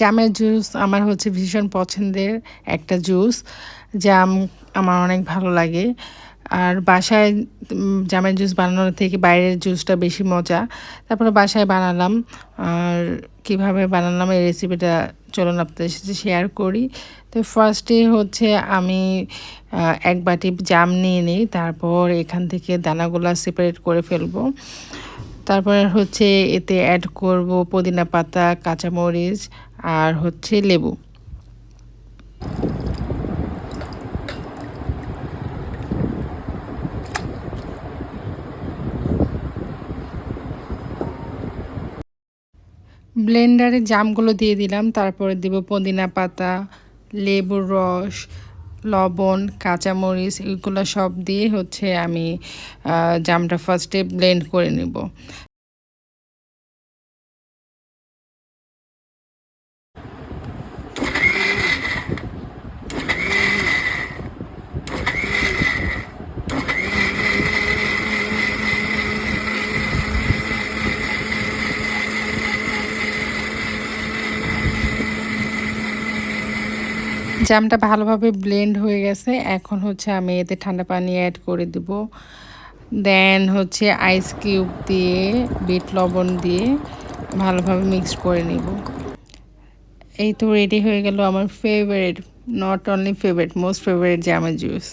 জামের জুস আমার হচ্ছে ভীষণ পছন্দের একটা জুস। জাম আমার অনেক ভালো লাগে। আর বাসায় জামের জুস বানানোর থেকে বাইরের জুসটা বেশি মজা। তারপরে বাসায় বানালাম। আর কীভাবে বানালাম এই রেসিপিটা চলুন আপনাদের সাথে শেয়ার করি। তো ফার্স্টে হচ্ছে আমি এক বাটি জাম নিয়ে নিই। তারপর এখান থেকে দানাগুলো সেপারেট করে ফেলব। তারপরে হচ্ছে এতে অ্যাড করব পুদিনা পাতা, কাঁচামরিচ আর হচ্ছে লেবু। ব্লেন্ডারে জামগুলো দিয়ে দিলাম, তারপরে দিব পুদিনা পাতা, লেবুর রস লবণ কাঁচামরিচ এগুলো সব দিয়ে হচ্ছে আমি জামটা ফার্স্টে ব্লেন্ড করে নেব। জামটা ভালোভাবে ব্লেন্ড হয়ে গেছে। এখন হচ্ছে আমি এতে ঠান্ডা পানি অ্যাড করে দেব। দেন হচ্ছে আইস কিউব দিয়ে, বিট লবণ দিয়ে ভালোভাবে মিক্স করে নেব। এই তো রেডি হয়ে গেল আমার favourite not only favourite most favourite জামের জুস